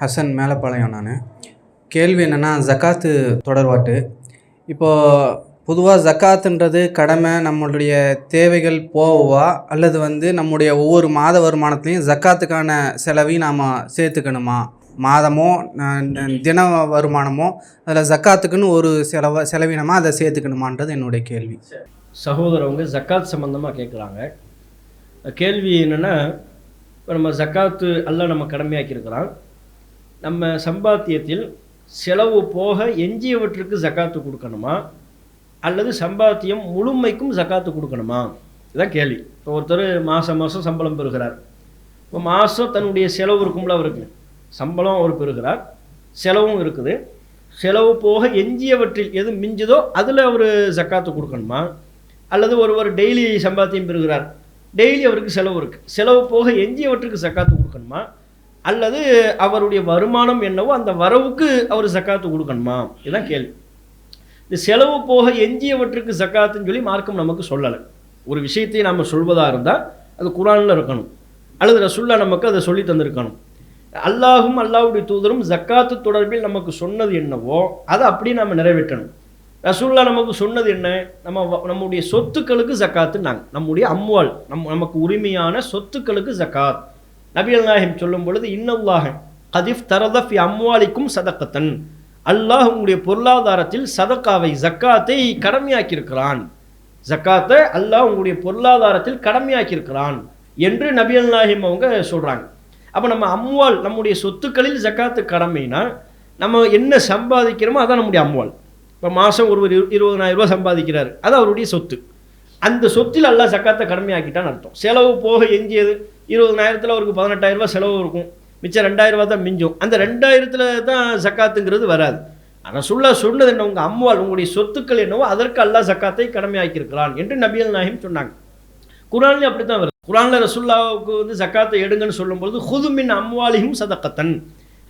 ஹசன் மேலப்பாளையம் நான். கேள்வி என்னென்னா ஜக்காத்து தொடர்பாட்டு. இப்போது பொதுவாக ஜக்காத்துன்றது கடமை நம்மளுடைய தேவைகள் போவா அல்லது வந்து நம்முடைய ஒவ்வொரு மாத வருமானத்துலேயும் ஜக்காத்துக்கான செலவையும் நாம் சேர்த்துக்கணுமா? மாதமோ தின வருமானமோ அதில் ஜக்காத்துக்குன்னு ஒரு செலவ செலவினமாக அதை சேர்த்துக்கணுமான்றது என்னுடைய கேள்வி. சகோதரவங்க ஜக்காத் சம்மந்தமாக கேட்குறாங்க கேள்வி என்னென்னா இப்போ நம்ம ஜக்காத்து எல்லாம் நம்ம கடமையாக்கியிருக்கிறான். நம்ம சம்பாத்தியத்தில் செலவு போக எஞ்சியவற்றுக்கு ஜக்காத்து கொடுக்கணுமா? அல்லது சம்பாத்தியம் முழுமைக்கும் ஜக்காத்து கொடுக்கணுமா? இதுதான் கேள்வி. இப்போ ஒருத்தர் மாதம் மாதம் சம்பளம் பெறுகிறார். இப்போ மாதம் தன்னுடைய செலவு இருக்கும்ல அவருக்கு. சம்பளம் அவர் பெறுகிறார். செலவும் இருக்குது. செலவு போக எஞ்சியவற்றில் எது மிஞ்சுதோ அதில் அவர் ஜக்காத்து கொடுக்கணுமா? அல்லது ஒருவர் டெய்லி சம்பாத்தியம் பெறுகிறார். டெய்லி அவருக்கு செலவு இருக்குது செலவு போக எஞ்சியவற்றுக்கு ஜக்காத்து கொடுக்கணுமா? அல்லது அவருடைய வருமானம் என்னவோ அந்த வரவுக்கு அவர் சக்காத்து கொடுக்கணுமா? இதுதான் கேள்வி. இந்த செலவு போக எஞ்சியவற்றுக்கு சக்காத்துன்னு சொல்லி மார்க்கம் நமக்கு சொல்லலை. ஒரு விஷயத்தை நாம் சொல்வதாக இருந்தால் அது குரானில் இருக்கணும். அல்லது ரசுல்லா நமக்கு அதை சொல்லி தந்திருக்கணும். அல்லாஹும் அல்லாவுடைய தூதரும் ஜக்காத்து தொடர்பில் நமக்கு சொன்னது என்னவோ அதை அப்படியே நம்ம நிறைவேற்றணும். ரசுல்லா நமக்கு சொன்னது என்ன? நம்ம வ- நம்முடைய சொத்துக்களுக்கு ஜக்காத்துனாங்க நம்முடைய அம்வால் நம் நமக்கு உரிமையான சொத்துக்களுக்கு ஜக்காத் நபிகள் நாயகம் சொல்லும் பொழுது இன்னல்லாஹ் கதிஃப் தரதஃபி அம்வாலிக்கும் சதக்கத்தன். அல்லாஹ் உங்களுடைய பொருளாதாரத்தில் சதக்காவை ஜக்காத்தை கடமையாக்கியிருக்கிறான். ஜக்காத்தை அல்லாஹ் உங்களுடைய பொருளாதாரத்தில் கடமையாக்கியிருக்கிறான் என்று நபிகள் நாயகம் அவங்க சொல்கிறாங்க அப்போ நம்ம அம்வால் நம்முடைய சொத்துக்களில் ஜக்காத்து கடமைனா நம்ம என்ன சம்பாதிக்கிறோமோ அதான் நம்முடைய அம்வால். இப்போ மாதம் ஒருவர் இரு இருபதனாயிரம் ரூபாய் சம்பாதிக்கிறார் அது அவருடைய சொத்து. அந்த சொத்தில் அல்லாஹ் சக்காத்தை கடமையாக்கிட்டான்னு அர்த்தம். செலவு போக எஞ்சியது. இருபதனாயிரத்தில் அவருக்கு பதினெட்டாயிரம் ரூபா செலவு இருக்கும். மிச்சம் ரெண்டாயிரம் ரூபா தான் மிஞ்சும். அந்த ரெண்டாயிரத்தில் தான் சக்காத்துங்கிறது வராது. ஆனால் சொல்ல சொன்னது என்ன? உங்கள் அம்மாள் உங்களுடைய சொத்துக்கள் என்னவோ அதற்கு அல்லா சக்காத்தை கடமையாக்கியிருக்கிறான் என்று நபியல் நாயிம் சொன்னாங்க. குரான்லேயும் அப்படி தான் வருது. குரானில் ரசுல்லாவுக்கு வந்து சக்காத்தை எடுங்கன்னு சொல்லும்போது ஹுதுமின் அம்வாலியும் சதக்கத்தன்.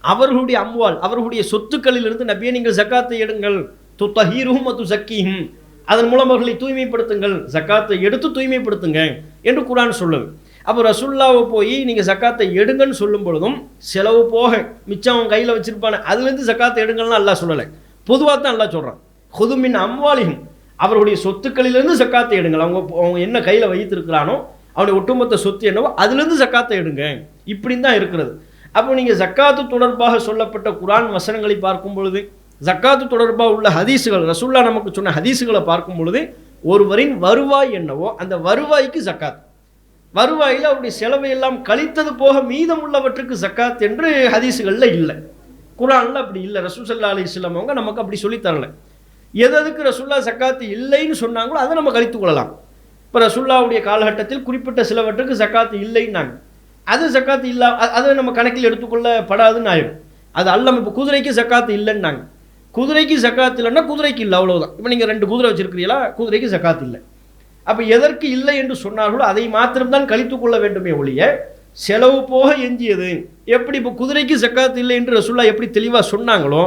அவர்களுடைய அம்வால் அவர்களுடைய சொத்துக்களிலிருந்து நபியை நீங்கள் சக்காத்தை எடுங்கள். து தஹீரும் அது சக்கீஹும் அதன் மூலம் அவர்களை தூய்மைப்படுத்துங்கள். சக்காத்தை எடுத்து தூய்மைப்படுத்துங்க என்று குரான் சொல்லுது. அப்போ ரசுல்லாவை போய் நீங்கள் சக்காத்தை எடுங்கன்னு சொல்லும் பொழுதும் செலவு போக மிச்சம் அவன் கையில் வச்சுருப்பானே அதுலேருந்து சக்காத்தை எடுங்கள்லாம் நல்லா சொல்லலை. பொதுவாக தான் நல்லா சொல்கிறான் ஹுதுமின் அம்வாலிஹும். அவருடைய சொத்துக்களிலிருந்து சக்காத்தை எடுங்கள். அவங்க அவங்க என்ன கையில் வைத்திருக்கிறானோ அவனுடைய ஒட்டுமொத்த சொத்து என்னவோ அதுலேருந்து சக்காத்தை எடுங்க. இப்படின்னு தான் இருக்கிறது. அப்போ நீங்கள் ஜக்காத்து தொடர்பாக சொல்லப்பட்ட குரான் வசனங்களை பார்க்கும் பொழுது ஜக்காத்து தொடர்பாக உள்ள ஹதீஸுகள் ரசுல்லா நமக்கு சொன்ன ஹதீஸுகளை பார்க்கும் பொழுது ஒருவரின் வருவாய் என்னவோ அந்த வருவாய்க்கு ஜக்காத். வருவாயில் அவருடைய செலவை எல்லாம் கழித்தது போக மீதம் உள்ளவற்றுக்கு ஜக்காத் என்று ஹதீஸுகளில் இல்லை. குரானில் அப்படி இல்லை. ரசூசல்லா அலி அலிஸ்லாம் அவங்க நமக்கு அப்படி சொல்லித் தரல. எது எதுக்கு ரசுல்லா சக்காத்து இல்லைன்னு சொன்னாங்களோ அதை நம்ம கழித்து கொள்ளலாம். இப்போ ரசுல்லாவுடைய காலகட்டத்தில் குறிப்பிட்ட சிலவற்றுக்கு சக்காத்து இல்லைன்னாங்க. அது சக்காத்து இல்லா அதை நம்ம கணக்கில் எடுத்துக்கொள்ளப்படாதுன்னு ஆயிடும். அது அல்லாமல் இப்போ குதிரைக்கு சக்காத்து இல்லைன்னாங்க. குதிரைக்கு சக்காத்து இல்லைன்னா குதிரைக்கு இல்லை அவ்வளோதான் இப்போ நீங்கள் ரெண்டு குதிரை வச்சுருக்கிறீங்களா? குதிரைக்கு சக்காத்து இல்லை. அப்போ எதற்கு இல்லை என்று சொன்னார்களோ அதை மாத்திரம்தான் கழித்து கொள்ள வேண்டுமே ஒழிய செலவு போக எஞ்சியது. எப்படி இப்போ குதிரைக்கு சக்காத்து இல்லை என்று ரசுல்லா எப்படி தெளிவாக சொன்னாங்களோ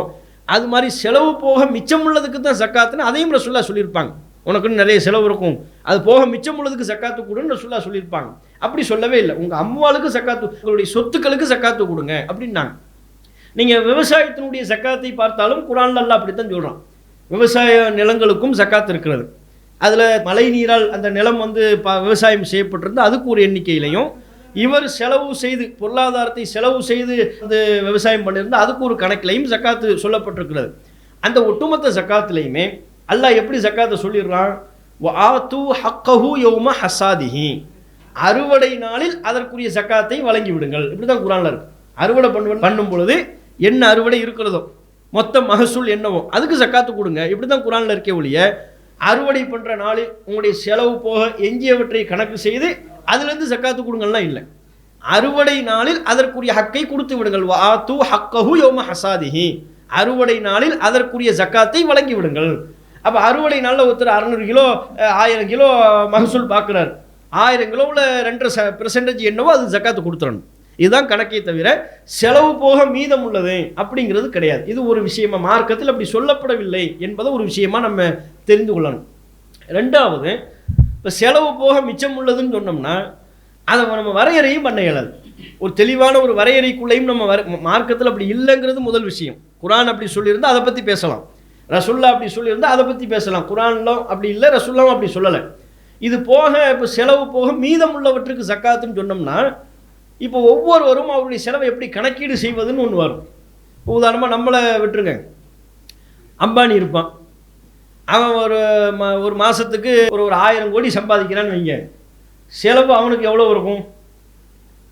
அது மாதிரி செலவு போக மிச்சம் உள்ளதுக்கு தான் சக்காத்துன்னு அதையும் ரசுல்லா சொல்லியிருப்பாங்க. உனக்குன்னு நிறைய செலவு இருக்கும். அது போக மிச்சம் உள்ளதுக்கு சக்காத்து கொடுன்னு ரசுல்லா சொல்லியிருப்பாங்க. அப்படி சொல்லவே இல்லை. உங்கள் அம்மாளுக்கு சக்காத்து உங்களுடைய சொத்துக்களுக்கு சக்காத்து கொடுங்க அப்படின்னாங்க. நீங்கள் விவசாயத்தினுடைய சக்காத்தை பார்த்தாலும் குரான்ல அப்படி அப்படித்தான் சொல்கிறான் விவசாய நிலங்களுக்கும் சக்காத்து இருக்கிறது. அதில் மழை நீரால் அந்த நிலம் வந்து ப விவசாயம் செய்யப்பட்டிருந்து அதுக்கு ஒரு எண்ணிக்கையிலையும் இவர் செலவு செய்து பொருளாதாரத்தை செலவு செய்து அது விவசாயம் பண்ணியிருந்தால் அதுக்கு ஒரு கணக்கிலையும் ஜக்காத்து சொல்லப்பட்டிருக்கிறது. அந்த ஒட்டுமொத்த ஜக்காத்துலேயுமே அல்லாஹ் எப்படி ஜக்காத்தை சொல்லிடுறான்? ஆத்து ஹக்கஹு யௌம ஹசாதிஹி அறுவடை நாளில் அதற்குரிய ஜக்காத்தை வழங்கி விடுங்கள். இப்படி தான் குரானில் இருக்கு. அறுவடை பண்ணு பண்ணும் பொழுது என்ன அறுவடை இருக்கிறதோ மொத்த மகசூல் என்னவோ அதுக்கு ஜக்காத்து கொடுங்க. இப்படி தான் குரானில் இருக்கே ஒழிய அறுவடை பண்ணுற நாளில் உங்களுடைய செலவு போக எஞ்சியவற்றை கணக்கு செய்து அதுலேருந்து ஜக்காத்து கொடுங்கள்லாம் இல்லை. அறுவடை நாளில் அதற்குரிய ஹக்கை கொடுத்து விடுங்கள். வா தூ ஹக்கஹு யோம ஹசாதிஹி. அறுவடை நாளில் அதற்குரிய ஜக்காத்தை வழங்கி விடுங்கள். அப்போ அறுவடை நாளில் ஒருத்தர் அறநூறு கிலோ ஆயிரம் கிலோ மகசூல் பார்க்குறாரு ஆயிரம் கிலோவில் ரெண்டரை ச பெர்சன்டேஜ் என்னவோ அது ஜக்காத்து கொடுத்துடணும் இதுதான் கணக்கே தவிர செலவு போக மீதம் உள்ளது அப்படிங்கிறது கிடையாது. இது ஒரு விஷயமா? மார்க்கத்தில் அப்படி சொல்லப்படவில்லை என்பதை ஒரு விஷயமா நம்ம தெரிந்து கொள்ளணும். ரெண்டாவது இப்போ செலவு போக மிச்சம் உள்ளதுன்னு சொன்னோம்னா அதை நம்ம வரையறையும் பண்ண இயலாது. ஒரு தெளிவான ஒரு வரையறைக்குள்ளேயும் நம்ம வர மார்க்கத்தில் அப்படி இல்லைங்கிறது முதல் விஷயம். குரான் அப்படி சொல்லியிருந்தால் அதை பற்றி பேசலாம். ரசுல்லா அப்படி சொல்லியிருந்தால் அதை பற்றி பேசலாம். குரான்லாம் அப்படி இல்லை ரசுல்லாம் அப்படி சொல்லலை. இது போக இப்போ செலவு போக மீதம் உள்ளவற்றுக்கு சக்காத்துன்னு சொன்னோம்னா இப்போ ஒவ்வொருவரும் அவருடைய செலவை எப்படி கணக்கீடு செய்வதுன்னு ஒன்று வரும். இப்போ உதாரணமாக நம்மளை விட்டுருங்க. அம்பானி இருப்பான். அவன் ஒரு ம ஒரு மாதத்துக்கு ஒரு ஒரு ஆயிரம் கோடி சம்பாதிக்கிறான்னு வைங்க. செலவு அவனுக்கு எவ்வளோ இருக்கும்?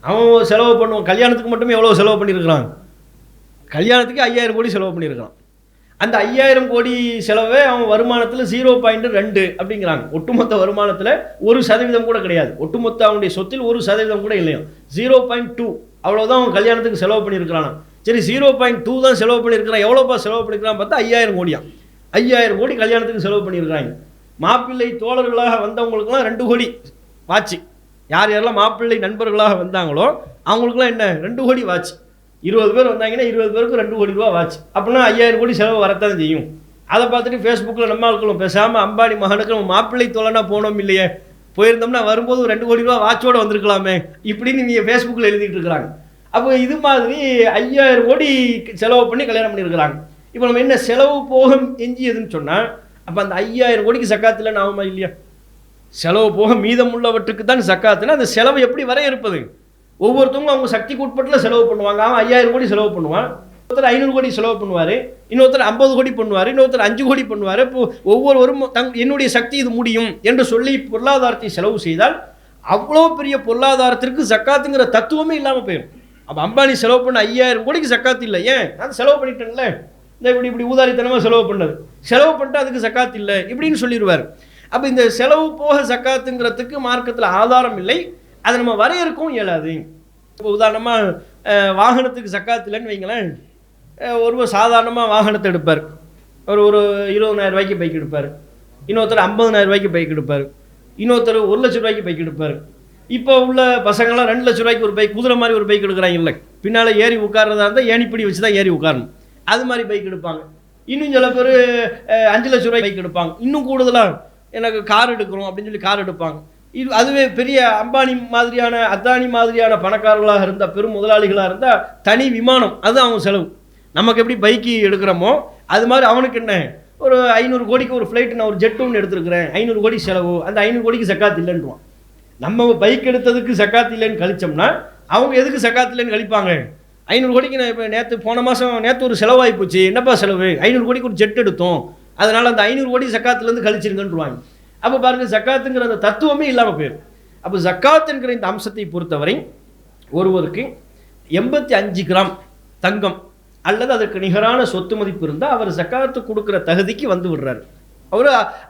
அவன் செலவு பண்ணுவான். கல்யாணத்துக்கு மட்டுமே எவ்வளோ செலவு பண்ணியிருக்கிறான்? கல்யாணத்துக்கு ஐயாயிரம் கோடி செலவு பண்ணியிருக்கான் அந்த ஐயாயிரம் கோடி செலவே அவன் வருமானத்தில் ஜீரோ பாயிண்ட் ரெண்டு அப்படிங்கிறாங்க. ஒட்டுமொத்த வருமானத்தில் ஒரு சதவீதம் கூட கிடையாது. ஒட்டுமொத்த அவனுடைய சொத்தில் ஒரு சதவீதம் கூட இல்லையா. ஜீரோ பாயிண்ட் டூ அவ்வளோதான் அவன் கல்யாணத்துக்கு செலவு பண்ணியிருக்கிறான் சரி ஜீரோ பாயிண்ட் டூ தான் செலவு பண்ணியிருக்கிறான். எவ்வளோப்பா செலவு பண்ணியிருக்கிறான் பார்த்தா ஐயாயிரம் கோடியா ஐயாயிரம் கோடி கல்யாணத்துக்கு செலவு பண்ணியிருக்கிறாங்க. மாப்பிள்ளை தோழர்களாக வந்தவங்களுக்குலாம் ரெண்டு கோடி வாட்சி யார் யாரெல்லாம் மாப்பிள்ளை நண்பர்களாக வந்தாங்களோ அவங்களுக்குலாம் என்ன? ரெண்டு கோடி வாட்ச் இருபது பேர் வந்தாங்கன்னா இருபது பேருக்கு ரெண்டு கோடி ரூபா வாட்ச் அப்படின்னா ஐயாயிரம் கோடி செலவு வரத்தான் செய்யும். அதை பார்த்துட்டு ஃபேஸ்புக்கில் நம்ம ஆட்களும் பேசாமல் அம்பானி மகனுக்கு நம்ம மாப்பிள்ளை தோழனா போனோம் இல்லையே. போயிருந்தோம்னா வரும்போது ரெண்டு கோடி ரூபா வாட்சோடு வந்திருக்கலாமே. இப்படின்னு நீங்கள் ஃபேஸ்புக்கில் எழுதிட்டு இருக்கிறாங்க. அப்போ இது மாதிரி ஐயாயிரம் கோடி செலவு பண்ணி கல்யாணம் பண்ணியிருக்கிறாங்க. இப்போ நம்ம என்ன செலவு போக எஞ்சியதுன்னு சொன்னால் அப்போ அந்த ஐயாயிரம் கோடிக்கு சக்காத்தில் ஆகுமா இல்லையா? செலவு போக மீதம் உள்ளவற்றுக்கு தான் சக்காத்துனா அந்த செலவு எப்படி வரையறுப்பது? ஒவ்வொருத்தவங்க அவங்க சக்திக்கு உட்பட்டில் செலவு பண்ணுவாங்க. அவன் ஐயாயிரம் கோடி செலவு பண்ணுவான். ஒருத்தர் ஐநூறு கோடி செலவு பண்ணுவார். இன்னொருத்தர் ஐம்பது கோடி பண்ணுவார். இன்னொருத்தர் அஞ்சு கோடி பண்ணுவார். இப்போ ஒவ்வொருவரும் தங் என்னுடைய சக்தி இது முடியும் என்று சொல்லி பொருளாதாரத்தை செலவு செய்தால் அவ்வளோ பெரிய பொருளாதாரத்திற்கு சக்காத்துங்கிற தத்துவமே இல்லாமல் போயிடும் அப்போ அம்பானி செலவு பண்ண ஐயாயிரம் கோடிக்கு சக்காத்து இல்லை. ஏன்? நான் செலவு பண்ணிட்டேன்ல. இந்த இப்படி இப்படி ஊதாரித்தனமாக செலவு பண்ணது. செலவு பண்ணிட்டு அதுக்கு சக்காத்து இல்லை. இப்படின்னு சொல்லிடுவார் அப்போ இந்த செலவு போக சக்காத்துங்கிறதுக்கு மார்க்கத்தில் ஆதாரம் இல்லை. அதை நம்ம வரையறுக்கவும் இயலாது. இப்போ உதாரணமாக வாகனத்துக்கு சக்காத்து வைங்களேன் ஒருவர் சாதாரணமாக வாகனத்தை எடுப்பார். ஒரு ஒரு இருபதாயிரம் ரூபாய்க்கு பைக் எடுப்பார். இன்னொருத்தர் ஐம்பதனாயிரம் ரூபாய்க்கு பைக் எடுப்பார். இன்னொருத்தர் ஒரு லட்ச ரூபாய்க்கு பைக் எடுப்பார். இப்போ உள்ள பசங்களாம் ரெண்டு லட்ச ரூபாய்க்கு ஒரு பைக் குதிரை மாதிரி ஒரு பைக் எடுக்கிறாங்க இல்லை. பின்னால் ஏறி உட்கார்றதா இருந்தால் ஏணிப்படி வச்சு தான் ஏறி உட்காரணும். அது மாதிரி பைக் எடுப்பாங்க. இன்னும் சில பேர் அஞ்சு லட்ச ரூபாய் பைக் எடுப்பாங்க. இன்னும் கூடுதலாக எனக்கு கார் எடுக்கிறோம் அப்படின்னு சொல்லி கார் எடுப்பாங்க. இது அதுவே பெரிய அம்பானி மாதிரியான அத்தானி மாதிரியான பணக்காரர்களாக இருந்தால் பெரும் முதலாளிகளாக இருந்தால் தனி விமானம் அது அவங்க செலவு. நமக்கு எப்படி பைக்கு எடுக்கிறோமோ அது மாதிரி அவனுக்கு என்ன? ஒரு ஐநூறு கோடிக்கு ஒரு ஃப்ளைட் நான் ஒரு ஜெட் ஒன்று எடுத்துருக்கிறேன். ஐநூறு கோடி செலவு. அந்த ஐநூறு கோடிக்கு சக்காத்து இல்லைன்றான் நம்ம பைக் எடுத்ததுக்கு சக்காத்து இல்லைன்னு கழிச்சோம்னா அவங்க எதுக்கு சக்காத்து இல்லைன்னு கழிப்பாங்க? ஐநூறு கோடிக்கு நான் இப்போ நேற்று போன மாதம் நேற்று ஒரு செலவாகி போச்சு. என்னப்பா செலவு? ஐநூறு கோடிக்கு ஒரு ஜெட் எடுத்தோம். அதனால் அந்த ஐநூறு கோடி சக்காத்துலேருந்து கழிச்சிருங்கன்றுவாங்க. அப்போ பாருங்க ஜக்காத்துங்கிற அந்த தத்துவமே இல்லாமல் போயிடும் அப்போ ஜக்காத் என்கிற இந்த அம்சத்தை பொறுத்தவரை ஒருவருக்கு எண்பத்தி அஞ்சு கிராம் தங்கம் அல்லது அதற்கு நிகரான சொத்து மதிப்பு இருந்தால் அவர் ஜக்காத்து கொடுக்குற தகுதிக்கு வந்து விடுறாரு. அவர்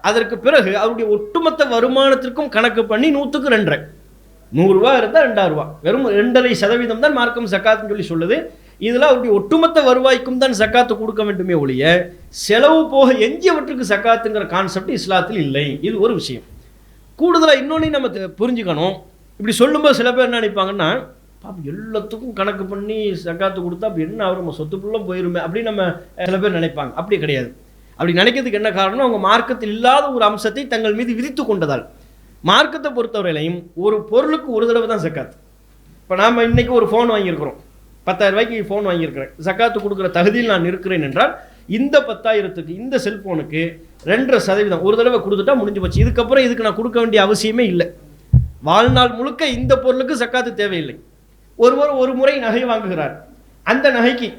அதற்கு பிறகு அவருடைய ஒட்டுமொத்த வருமானத்திற்கும் கணக்கு பண்ணி நூற்றுக்கு ரெண்டரை. நூறுரூவா இருந்தால் ரெண்டாயிரம் ரூபா. வெறும் ரெண்டரை சதவீதம் தான் மார்க்கம் சக்காத்துன்னு சொல்லி சொல்லுது. இதில் அவருடைய ஒட்டுமொத்த வருவாய்க்கும் தான் சக்காத்து கொடுக்க வேண்டுமே ஒழிய செலவு போக எஞ்சியவற்றுக்கு சக்காத்துங்கிற கான்செப்ட் இஸ்லாத்தில் இல்லை. இது ஒரு விஷயம். கூடுதலாக இன்னொன்று நம்ம புரிஞ்சுக்கணும். இப்படி சொல்லும்போது சில பேர் என்ன நினைப்பாங்கன்னா பாப்பா எல்லாத்துக்கும் கணக்கு பண்ணி சக்காத்து கொடுத்தா அப்படி என்ன அவர் நம்ம சொத்துக்குள்ளே போயிருமே அப்படின்னு நம்ம சில பேர் நினைப்பாங்க. அப்படி கிடையாது. அப்படி நினைக்கிறதுக்கு என்ன காரணம்? அவங்க மார்க்கத்தில் இல்லாத ஒரு அம்சத்தை தங்கள் மீது விதித்து கொண்டதால். மார்க்கத்தை பொறுத்தவரையிலையும் ஒரு பொருளுக்கு ஒரு தடவை தான் சக்காத்து. இப்போ நாம் இன்னைக்கு ஒரு ஃபோன் வாங்கியிருக்கிறோம். பத்தாயிரம் ரூபாய்க்கு ஃபோன் வாங்கியிருக்கிறேன் சக்காத்து கொடுக்குற தகுதியில் நான் இருக்கிறேன் என்றால் இந்த பத்தாயிரத்துக்கு இந்த செல்ஃபோனுக்கு ரெண்டரை சதவீதம் ஒரு தடவை கொடுத்துட்டா முடிஞ்சு போச்சு. இதுக்கப்புறம் இதுக்கு நான் கொடுக்க வேண்டிய அவசியமே இல்லை. வாழ்நாள் முழுக்க இந்த பொருளுக்கு சக்காத்து தேவையில்லை. ஒருவர் ஒரு முறை நகை வாங்குகிறார். அந்த நகைக்கு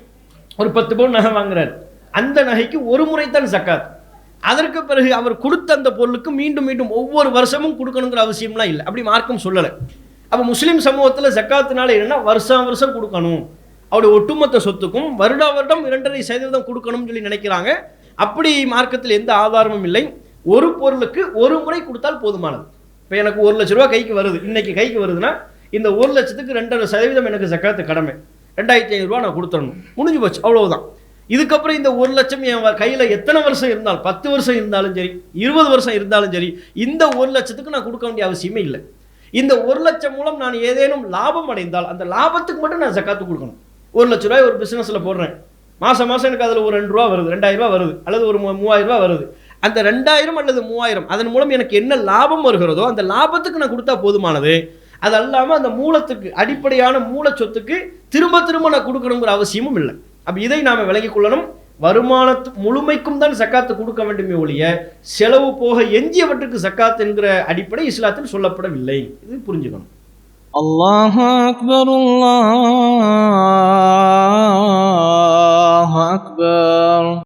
ஒரு பத்து பவுன் நகை வாங்குறார். அந்த நகைக்கு ஒரு முறை தான் சக்காத் அதற்கு பிறகு அவர் கொடுத்த அந்த பொருளுக்கு மீண்டும் மீண்டும் ஒவ்வொரு வருஷமும் கொடுக்கணுங்கிற அவசியம்லாம் இல்லை. அப்படி மார்க்கம் சொல்லலை. அப்போ முஸ்லீம் சமூகத்தில் ஜக்காத்துனால என்னென்னா வருஷம் வருஷம் கொடுக்கணும். அவருடைய ஒட்டுமொத்த சொத்துக்கும் வருடா வருடம் இரண்டரை சதவீதம் கொடுக்கணும்னு சொல்லி நினைக்கிறாங்க. அப்படி மார்க்கத்தில் எந்த ஆதாரமும் இல்லை. ஒரு பொருளுக்கு ஒரு முறை கொடுத்தால் போதுமானது. இப்போ எனக்கு ஒரு லட்ச ரூபா கைக்கு வருது. இன்னைக்கு கைக்கு வருதுன்னா இந்த ஒரு லட்சத்துக்கு ரெண்டரை சதவீதம் எனக்கு சக்காத்து கடமை. ரெண்டாயிரத்தி ஐநூறுரூவா நான் கொடுத்துடணும். முடிஞ்சு போச்சு. அவ்வளவுதான். இதுக்கப்புறம் இந்த ஒரு லட்சம் என் கையில் எத்தனை வருஷம் இருந்தாலும் பத்து வருஷம் இருந்தாலும் சரி இருபது வருஷம் இருந்தாலும் சரி இந்த ஒரு லட்சத்துக்கு நான் கொடுக்க வேண்டிய அவசியமே இல்லை. இந்த ஒரு லட்சம் மூலம் நான் ஏதேனும் லாபம் அடைந்தால் அந்த லாபத்துக்கு மட்டும் நான் சக்காத்து கொடுக்கணும். ஒரு லட்ச ரூபாய் ஒரு பிஸ்னஸில் போடுறேன். மாதம் மாதம் எனக்கு அதில் ஒரு ரெண்டு ரூபா வருது ரெண்டாயிரம் ரூபா வருது அல்லது ஒரு மூவாயிரம் ரூபா வருது. அந்த ரெண்டாயிரம் அல்லது மூவாயிரம் அதன் மூலம் எனக்கு என்ன லாபம் வருகிறதோ அந்த லாபத்துக்கு நான் கொடுத்தா போதுமானது. அது அல்லாமல் அந்த மூலத்துக்கு அடிப்படையான மூல சொத்துக்கு திரும்ப திரும்ப நான் கொடுக்கணுங்கிற அவசியமும் இல்லை. அப்போ இதை நாம் விலகி கொள்ளணும். வருமானத்து முழுமைக்கும் தான் சக்காத்து கொடுக்க வேண்டுமே ஒழிய செலவு போக எஞ்சியவற்றுக்கு சக்காத் என்கிற அடிப்படை இஸ்லாத்தில் சொல்லப்படவில்லை. இது புரிஞ்சுக்கணும். الله أكبر الله أكبر